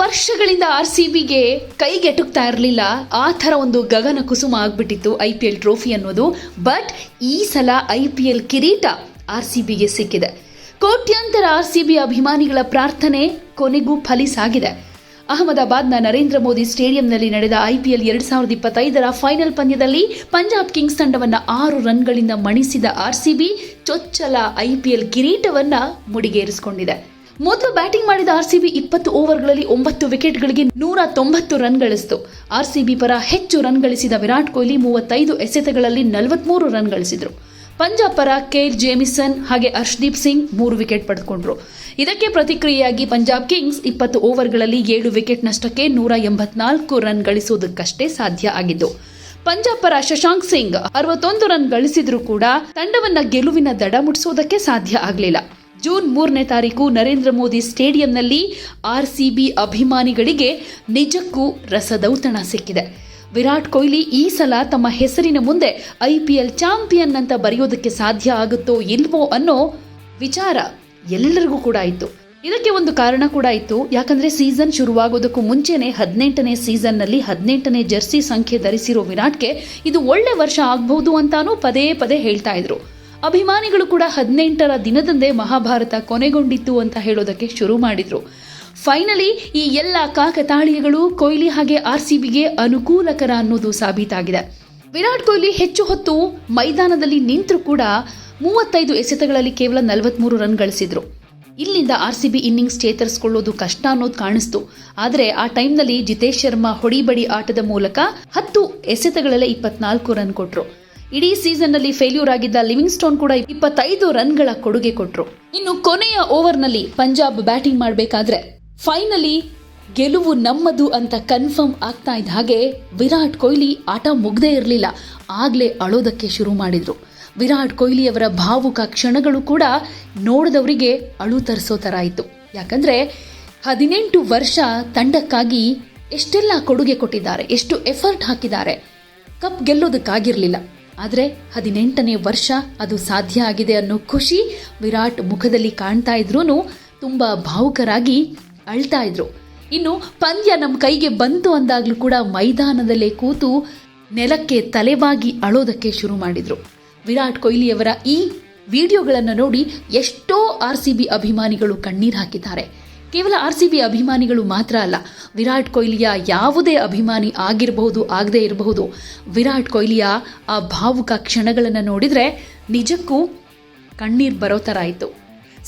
ವರ್ಷಗಳಿಂದ R C ಬಿಗೆ ಕೈಗೆಟುಕ್ತಾ ಇರಲಿಲ್ಲ. ಆ ಥರ ಒಂದು ಗಗನ ಕುಸುಮ ಆಗ್ಬಿಟ್ಟಿತ್ತು ಐ ಪಿ ಎಲ್ ಟ್ರೋಫಿ ಅನ್ನೋದು. ಬಟ್ ಈ ಸಲ ಐ ಪಿ ಎಲ್ ಕಿರೀಟ ಆರ್ ಸಿ ಬಿಗೆ ಸಿಕ್ಕಿದೆ. ಕೋಟ್ಯಾಂತರ ಆರ್ ಸಿ ಬಿ ಅಭಿಮಾನಿಗಳ ಪ್ರಾರ್ಥನೆ ಕೊನೆಗೂ ಫಲಿಸಾಗಿದೆ. ಅಹಮದಾಬಾದ್ನ ನರೇಂದ್ರ ಮೋದಿ ಸ್ಟೇಡಿಯಂನಲ್ಲಿ ನಡೆದ ಐಪಿಎಲ್ ಎರಡು ಸಾವಿರದ ಇಪ್ಪತ್ತೈದರ ಫೈನಲ್ ಪಂದ್ಯದಲ್ಲಿ ಪಂಜಾಬ್ ಕಿಂಗ್ಸ್ ತಂಡವನ್ನು ಆರು ರನ್ಗಳಿಂದ ಮಣಿಸಿದ ಆರ್ಸಿಬಿ ಚೊಚ್ಚಲ ಐಪಿಎಲ್ ಕಿರೀಟವನ್ನು ಮುಡಿಗೇರಿಸಿಕೊಂಡಿದೆ. ಮೊದಲು ಬ್ಯಾಟಿಂಗ್ ಮಾಡಿದ ಆರ್ಸಿಬಿ ಇಪ್ಪತ್ತು ಓವರ್ಗಳಲ್ಲಿ ಒಂಬತ್ತು ವಿಕೆಟ್ಗಳಿಗೆ ನೂರ ತೊಂಬತ್ತು ರನ್ ಗಳಿಸಿತು. ಆರ್ಸಿಬಿ ಪರ ಹೆಚ್ಚು ರನ್ ಗಳಿಸಿದ ವಿರಾಟ್ ಕೊಹ್ಲಿ ಮೂವತ್ತೈದು ಎಸೆತಗಳಲ್ಲಿ ನಲವತ್ಮೂರು ರನ್ ಗಳಿಸಿದರು. ಪಂಜಾಬ್ ಪರ ಕೇಲ್ ಜೇಮಿಸನ್ ಹಾಗೆ ಅರ್ಷದೀಪ್ ಸಿಂಗ್ ಮೂರು ವಿಕೆಟ್ ಪಡೆದುಕೊಂಡ್ರು. ಇದಕ್ಕೆ ಪ್ರತಿಕ್ರಿಯೆಯಾಗಿ ಪಂಜಾಬ್ ಕಿಂಗ್ಸ್ ಇಪ್ಪತ್ತು ಓವರ್ಗಳಲ್ಲಿ ಏಳು ವಿಕೆಟ್ ನಷ್ಟಕ್ಕೆ ನೂರ ಎಂಬತ್ನಾಲ್ಕು ರನ್ ಗಳಿಸುವುದಕ್ಕಷ್ಟೇ ಸಾಧ್ಯ ಆಗಿದ್ದು. ಪಂಜಾಬ್ ಪರ ಶಶಾಂಕ್ ಸಿಂಗ್ ಅರವತ್ತೊಂದು ರನ್ ಗಳಿಸಿದರೂ ಕೂಡ ತಂಡವನ್ನ ಗೆಲುವಿನ ದಡ ಮುಟ್ಟಿಸುವುದಕ್ಕೆ ಸಾಧ್ಯ ಆಗಲಿಲ್ಲ. ಜೂನ್ ಮೂರನೇ ತಾರೀಕು ನರೇಂದ್ರ ಮೋದಿ ಸ್ಟೇಡಿಯಂನಲ್ಲಿ ಆರ್ಸಿಬಿ ಅಭಿಮಾನಿಗಳಿಗೆ ನಿಜಕ್ಕೂ ರಸದೌತಣ ಸಿಕ್ಕಿದೆ. ವಿರಾಟ್ ಕೊಹ್ಲಿ ಈ ಸಲ ತಮ್ಮ ಹೆಸರಿನ ಮುಂದೆ ಐಪಿಎಲ್ ಚಾಂಪಿಯನ್ ಅಂತ ಬರೆಯೋದಕ್ಕೆ ಸಾಧ್ಯ ಆಗುತ್ತೋ ಇಲ್ವೋ ಅನ್ನೋ ವಿಚಾರ ಎಲ್ಲರಿಗೂ ಕೂಡ ಇತ್ತು ಇದಕ್ಕೆ ಒಂದು ಕಾರಣ ಕೂಡ ಇತ್ತು ಯಾಕಂದ್ರೆ ಸೀಸನ್ ಶುರುವಾಗೋದಕ್ಕೂ ಮುಂಚೆನೆ ಹದಿನೆಂಟನೇ ಸೀಸನ್ನಲ್ಲಿ ಹದಿನೆಂಟನೇ ಜರ್ಸಿ ಸಂಖ್ಯೆ ಧರಿಸಿರೋ ವಿರಾಟ್ಗೆ ಇದು ಒಳ್ಳೆ ವರ್ಷ ಆಗ್ಬಹುದು ಅಂತಾನೂ ಪದೇ ಪದೇ ಹೇಳ್ತಾ ಇದ್ರು. ಅಭಿಮಾನಿಗಳು ಕೂಡ ಹದಿನೆಂಟರ ದಿನದಂದೇ ಮಹಾಭಾರತ ಕೊನೆಗೊಂಡಿತ್ತು ಅಂತ ಹೇಳೋದಕ್ಕೆ ಶುರು ಮಾಡಿದ್ರು. ಫೈನಲಿ ಈ ಎಲ್ಲ ಕಾಕತಾಳೀಯಗಳು ಕೊಹ್ಲಿ ಹಾಗೆ ಆರ್ ಸಿ ಬಿಗೆ ಅನುಕೂಲಕರ ಅನ್ನೋದು ಸಾಬೀತಾಗಿದೆ. ವಿರಾಟ್ ಕೊಹ್ಲಿ ಹೆಚ್ಚು ಹೊತ್ತು ಮೈದಾನದಲ್ಲಿ ನಿಂತರೂ ಕೂಡ ಮೂವತ್ತೈದು ಎಸೆತಗಳಲ್ಲಿ ಕೇವಲ ನಲವತ್ಮೂರು ರನ್ ಗಳಿಸಿದ್ರು. ಇಲ್ಲಿಂದ ಆರ್ ಸಿ ಬಿ ಇನ್ನಿಂಗ್ಸ್ ಚೇತರಿಸಿಕೊಳ್ಳೋದು ಕಷ್ಟ ಅನ್ನೋದು ಕಾಣಿಸ್ತು. ಆದರೆ ಆ ಟೈಮ್ನಲ್ಲಿ ಜಿತೇಶ್ ಶರ್ಮಾ ಹೊಡಿಬಡಿ ಆಟದ ಮೂಲಕ ಹತ್ತು ಎಸೆತಗಳಲ್ಲೇ ಇಪ್ಪತ್ನಾಲ್ಕು ರನ್ ಕೊಟ್ರು. ಇಡೀ ಸೀಸನ್ನಲ್ಲಿ ಫೇಲ್ಯೂರ್ ಆಗಿದ್ದ ಲಿವಿಂಗ್ ಸ್ಟೋನ್ ಕೂಡ ಇಪ್ಪತ್ತೈದು ರನ್ಗಳ ಕೊಡುಗೆ ಕೊಟ್ರು. ಇನ್ನು ಕೊನೆಯ ಓವರ್ನಲ್ಲಿ ಪಂಜಾಬ್ ಬ್ಯಾಟಿಂಗ್ ಮಾಡಬೇಕಾದ್ರೆ ಫೈನಲಿ ಗೆಲುವು ನಮ್ಮದು ಅಂತ ಕನ್ಫರ್ಮ್ ಆಗ್ತಾ ಇದ್ದ ಹಾಗೆ ವಿರಾಟ್ ಕೊಹ್ಲಿ ಆಟ ಮುಗ್ದೇ ಇರಲಿಲ್ಲ. ಆಗ್ಲೇ ಅಳೋದಕ್ಕೆ ಶುರು ಮಾಡಿದ್ರು. ವಿರಾಟ್ ಕೊಹ್ಲಿಯವರ ಭಾವುಕ ಕ್ಷಣಗಳು ಕೂಡ ನೋಡಿದವರಿಗೆ ಅಳು ತರಿಸೋ ಥರ ಇತ್ತು. ಯಾಕಂದ್ರೆ ಹದಿನೆಂಟು ವರ್ಷ ತಂಡಕ್ಕಾಗಿ ಎಷ್ಟೆಲ್ಲ ಕೊಡುಗೆ ಕೊಟ್ಟಿದ್ದಾರೆ, ಎಷ್ಟು ಎಫರ್ಟ್ ಹಾಕಿದ್ದಾರೆ ಕಪ್ ಗೆಲ್ಲೋದಕ್ಕಾಗಿರಲಿಲ್ಲ. ಆದರೆ ಹದಿನೆಂಟನೇ ವರ್ಷ ಅದು ಸಾಧ್ಯ ಆಗಿದೆ ಅನ್ನೋ ಖುಷಿ ವಿರಾಟ್ ಮುಖದಲ್ಲಿ ಕಾಣ್ತಾ ಇದ್ರೂ ತುಂಬ ಭಾವುಕರಾಗಿ ಅಳ್ತಾ ಇದ್ರು. ಇನ್ನು ಪಂದ್ಯ ನಮ್ಮ ಕೈಗೆ ಬಂತು ಅಂದಾಗಲೂ ಕೂಡ ಮೈದಾನದಲ್ಲೇ ಕೂತು ನೆಲಕ್ಕೆ ತಲೆಬಾಗಿ ಅಳೋದಕ್ಕೆ ಶುರು ಮಾಡಿದರು. ವಿರಾಟ್ ಕೊಹ್ಲಿಯವರ ಈ ವಿಡಿಯೋಗಳನ್ನು ನೋಡಿ ಎಷ್ಟೋ ಆರ್ ಸಿ ಬಿ ಅಭಿಮಾನಿಗಳು ಕಣ್ಣೀರು ಹಾಕಿದ್ದಾರೆ. ಕೇವಲ ಆರ್ ಸಿ ಬಿ ಅಭಿಮಾನಿಗಳು ಮಾತ್ರ ಅಲ್ಲ, ವಿರಾಟ್ ಕೊಹ್ಲಿಯ ಯಾವುದೇ ಅಭಿಮಾನಿ ಆಗಿರಬಹುದು, ಆಗದೇ ಇರಬಹುದು, ವಿರಾಟ್ ಕೊಹ್ಲಿಯ ಆ ಭಾವುಕ ಕ್ಷಣಗಳನ್ನು ನೋಡಿದರೆ ನಿಜಕ್ಕೂ ಕಣ್ಣೀರು ಬರೋ ಥರ ಆಯಿತು.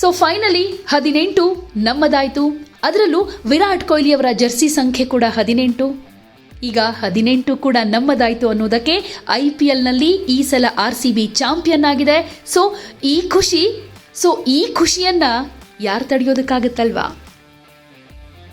ಸೊ ಫೈನಲಿ ಹದಿನೆಂಟು ನಮ್ಮದಾಯಿತು. ಅದರಲ್ಲೂ ವಿರಾಟ್ ಕೊಹ್ಲಿಯವರ ಜರ್ಸಿ ಸಂಖ್ಯೆ ಕೂಡ ಹದಿನೆಂಟು. ಈಗ ಹದಿನೆಂಟು ಕೂಡ ನಮ್ಮದಾಯಿತು ಅನ್ನೋದಕ್ಕೆ ಐ ಪಿ ಎಲ್ನಲ್ಲಿ ಈ ಸಲ ಆರ್ ಸಿ ಬಿ ಚಾಂಪಿಯನ್ ಆಗಿದೆ. ಸೊ ಈ ಖುಷಿ ಸೊ ಈ ಖುಷಿಯನ್ನು ಯಾರು ತಡೆಯೋದಕ್ಕಾಗತ್ತಲ್ವಾ?